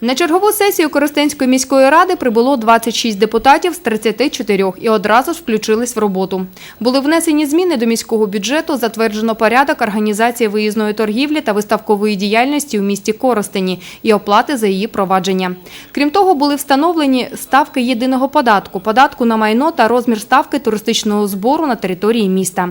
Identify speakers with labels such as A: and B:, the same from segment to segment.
A: На чергову сесію Коростенської міської ради прибуло 26 депутатів з 34 і одразу ж включились в роботу. Були внесені зміни до міського бюджету, затверджено порядок організації виїзної торгівлі та виставкової діяльності у місті Коростені і оплати за її провадження. Крім того, були встановлені ставки єдиного податку, податку на майно та розмір ставки туристичного збору на території міста.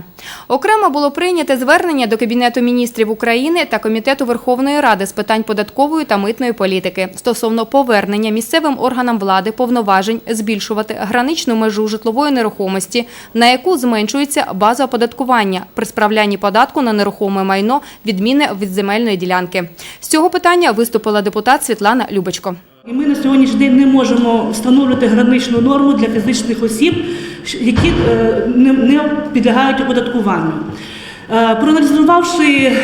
A: Окремо було прийняте звернення до Кабінету міністрів України та Комітету Верховної Ради з питань податкової та митної політики стосовно повернення місцевим органам влади повноважень збільшувати граничну межу житлової нерухомості, на яку зменшується база оподаткування при справлянні податку на нерухоме майно відміни від земельної ділянки. З цього питання виступила депутат Світлана Любочко.
B: І ми на сьогоднішній день не можемо встановлювати граничну норму для фізичних осіб, які е, не, не підлягають оподаткуванню. Е, Проаналізувавши е,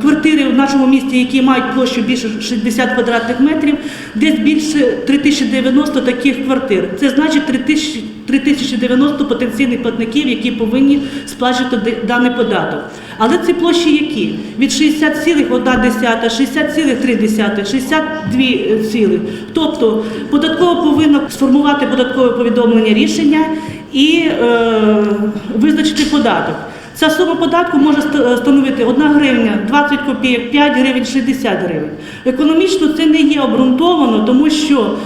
B: квартири в нашому місті, які мають площу більше 60 квадратних метрів, десь більше 3090 таких квартир. Це значить 3000 3090 потенційних платників, які повинні сплачувати даний податок. Але ці площі які? Від 60,1, 60,3, 62 цілих. Тобто податкова повинна сформувати податкове повідомлення рішення і е, визначити податок. Ця сума податку може становити 1 гривня, 20 копійок, 5 гривень, 60 гривень. Економічно це не є обґрунтовано, тому що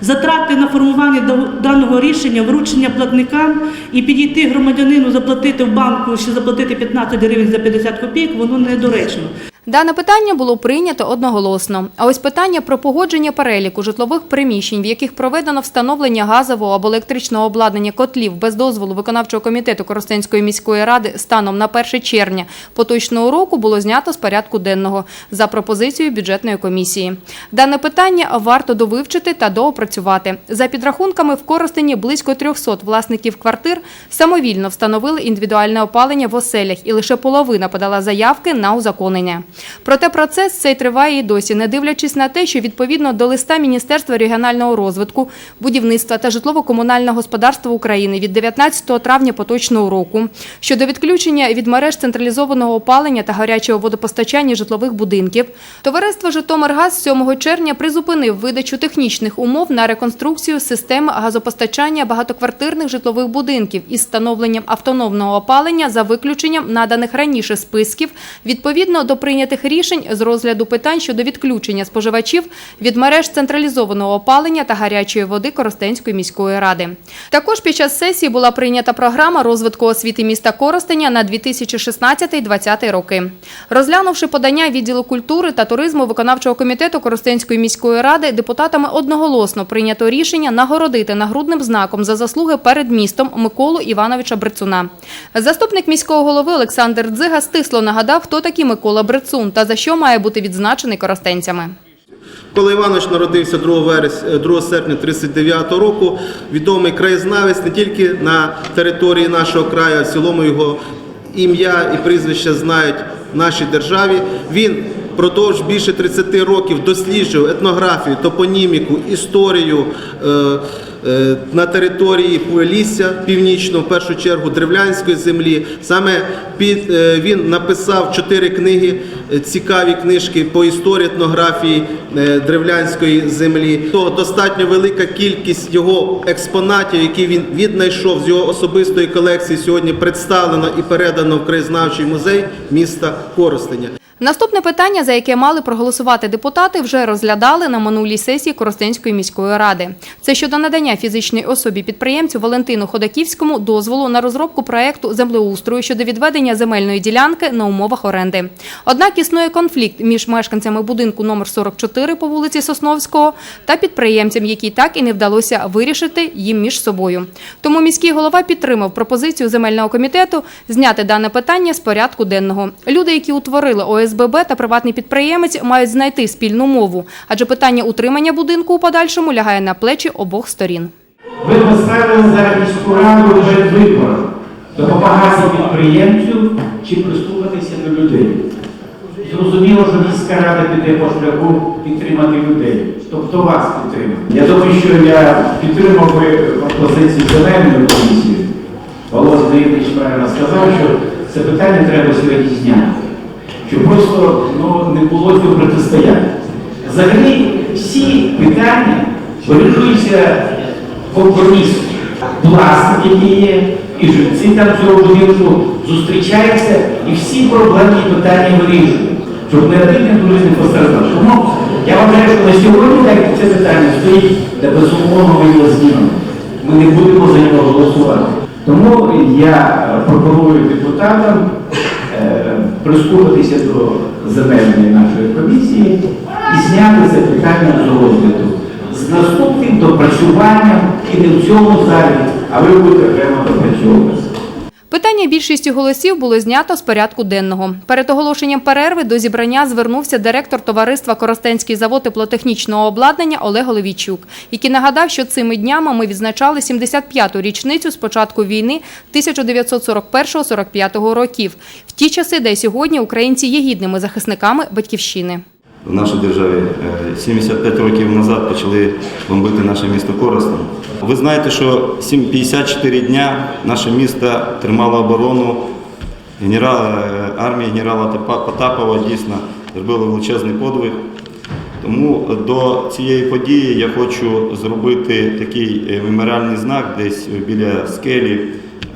B: затрати на формування даного рішення, вручення платникам і підійти громадянину заплатити в банку, ще заплатити 15 гривень за 50 копійок, воно недоречно.
A: Дане питання було прийнято одноголосно. А ось питання про погодження переліку житлових приміщень, в яких проведено встановлення газового або електричного обладнання котлів без дозволу виконавчого комітету Коростенської міської ради станом на 1 червня поточного року було знято з порядку денного за пропозицією бюджетної комісії. Дане питання варто довивчити та доопрацювати. За підрахунками в Коростені близько 300 власників квартир самовільно встановили індивідуальне опалення в оселях, і лише половина подала заявки на узаконення. Проте процес цей триває і досі, не дивлячись на те, що відповідно до листа Міністерства регіонального розвитку, будівництва та житлово-комунального господарства України від 19 травня поточного року щодо відключення від мереж централізованого опалення та гарячого водопостачання житлових будинків, товариство Житомиргаз 7 червня призупинив видачу технічних умов на реконструкцію системи газопостачання багатоквартирних житлових будинків із встановленням автономного опалення за виключенням наданих раніше списків відповідно до прийнятих рішень з розгляду питань щодо відключення споживачів від мереж централізованого опалення та гарячої води Коростенської міської ради. Також під час сесії була прийнята програма розвитку освіти міста Коростеня на 2016-2020 роки. Розглянувши подання відділу культури та туризму виконавчого комітету Коростенської міської ради, депутатами одноголосно прийнято рішення нагородити нагрудним знаком за заслуги перед містом Миколу Івановича Брецуна. Заступник міського голови Олександр Дзига стисло нагадав, хто такий Микола Брецун та за що має бути відзначений коростенцями.
C: Коли Іванович народився 2, верес, 2 серпня 39 року, відомий краєзнавець не тільки на території нашого краю, а в цілому його ім'я і прізвище знають в нашій державі. Він продовж більше 30 років досліджував етнографію, топоніміку, історію е, на території Полісся північного, в першу чергу древлянської землі. Саме під е, він написав чотири книги, е, цікаві книжки по історії етнографії е, древлянської землі. То достатньо велика кількість його експонатів, які він віднайшов з його особистої колекції, сьогодні представлено і передано в краєзнавчий музей міста Коростеня.
A: Наступне питання, за яке мали проголосувати депутати, вже розглядали на минулій сесії Коростенської міської ради. Це щодо надання фізичній особі підприємцю Валентину Ходаківському дозволу на розробку проекту землеустрою щодо відведення земельної ділянки на умовах оренди. Однак існує конфлікт між мешканцями будинку номер 44 по вулиці Сосновського та підприємцям, які так і не вдалося вирішити їм між собою. Тому міський голова підтримав пропозицію земельного комітету зняти дане питання з порядку денного. Люди, які утворили ОСББ та приватний підприємець, мають знайти спільну мову, адже питання утримання будинку у подальшому лягає на плечі обох сторін.
D: Ви поставили за міську раду вже вибор допомагати підприємцю чи прислухатися до людей. Зрозуміло, що міська рада піде по шляху підтримати людей. Тобто вас підтримати. Я думаю, що я підтримав би пропозицію земельної комісії. Володя Давидович правильно сказав, що це питання треба сьогодні зняти. Щоб просто ну, не було цього протистояння. Взагалі, всі питання вирішуються компромісом. Власник, який є, і жильці там цього будинку зустрічаються і всі проблемні питання вирішують, щоб не один не не постраждав. Тому я вважаю, що на сьогодні так це питання стоїть та безумовно його. Ми не будемо за нього голосувати. Тому я пропоную депутатам прислухатися до земельної нашої комісії і зняти це питання з розгляду з наступним допрацюванням і не в цьому залі, а ви будете окремо допрацьовувати.
A: Питання більшістю голосів було знято з порядку денного. Перед оголошенням перерви до зібрання звернувся директор товариства Коростенський завод теплотехнічного обладнання Олег Головійчук, який нагадав, що цими днями ми відзначали 75-ту річницю з початку війни 1941-45 років. В ті часи, де й сьогодні українці є гідними захисниками батьківщини.
E: В нашій державі е, 75 років назад почали бомбити наше місто Коростень. Ви знаєте, що 54 дня наше місто тримало оборону. Е, армія генерала Потапова дійсно зробила величезний подвиг. Тому до цієї події я хочу зробити такий е, меморіальний знак десь біля скелі.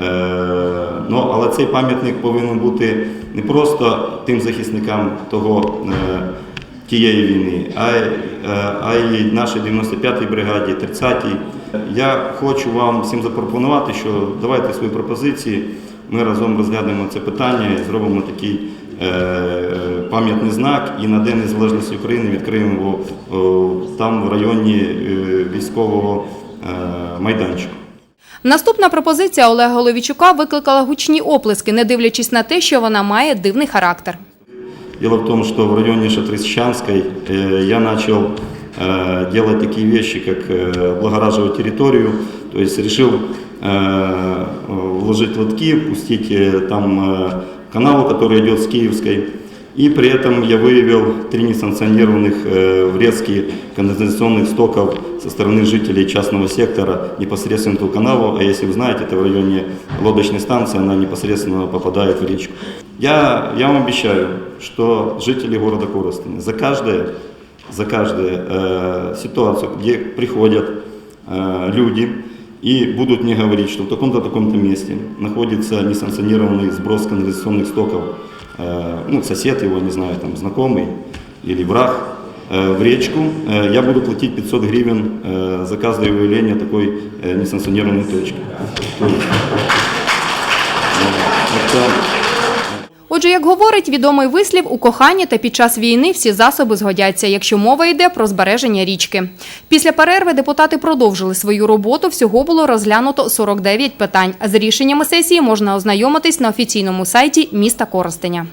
E: Е, Ну, але цей пам'ятник повинен бути не просто тим захисникам того, е, тієї війни, а, й, е, а й нашій 95-й бригаді, 30-й. Я хочу вам всім запропонувати, що давайте свої пропозиції, ми разом розглянемо це питання і зробимо такий е, е, пам'ятний знак і на День Незалежності України відкриємо там в районі е, військового е, майданчику.
A: Наступна пропозиція Олега Головійчука викликала гучні оплески, не дивлячись на те, що вона має дивний характер.
E: Дело в том, что в районе Шатрисчанской э, я начал э, делать такие вещи, как э, облагораживать территорию. То есть решил вложить лотки, пустить там канал, который идет с Киевской. И при этом я выявил три несанкционированных врезки канализационных стоков со стороны жителей частного сектора непосредственно этого канала. А если вы знаете, это в районе лодочной станции, она непосредственно попадает в речку. Я, я вам обещаю, что жители города Коростеня за каждое, за каждую э, ситуацию, где приходят э, люди и будут мне говорить, что в таком-то таком-то месте находится несанкционированный сброс канализационных стоков, э, ну, сосед его, не знаю, там, знакомый или враг, э, в речку, э, я буду платить 500 гривен э, за каждое выявление такой несанкционированной точки. Это-
A: Отже, як говорить відомий вислів, у коханні та під час війни всі засоби згодяться, якщо мова йде про збереження річки. Після перерви депутати продовжили свою роботу. Всього було розглянуто 49 питань. З рішеннями сесії можна ознайомитись на офіційному сайті міста Коростеня.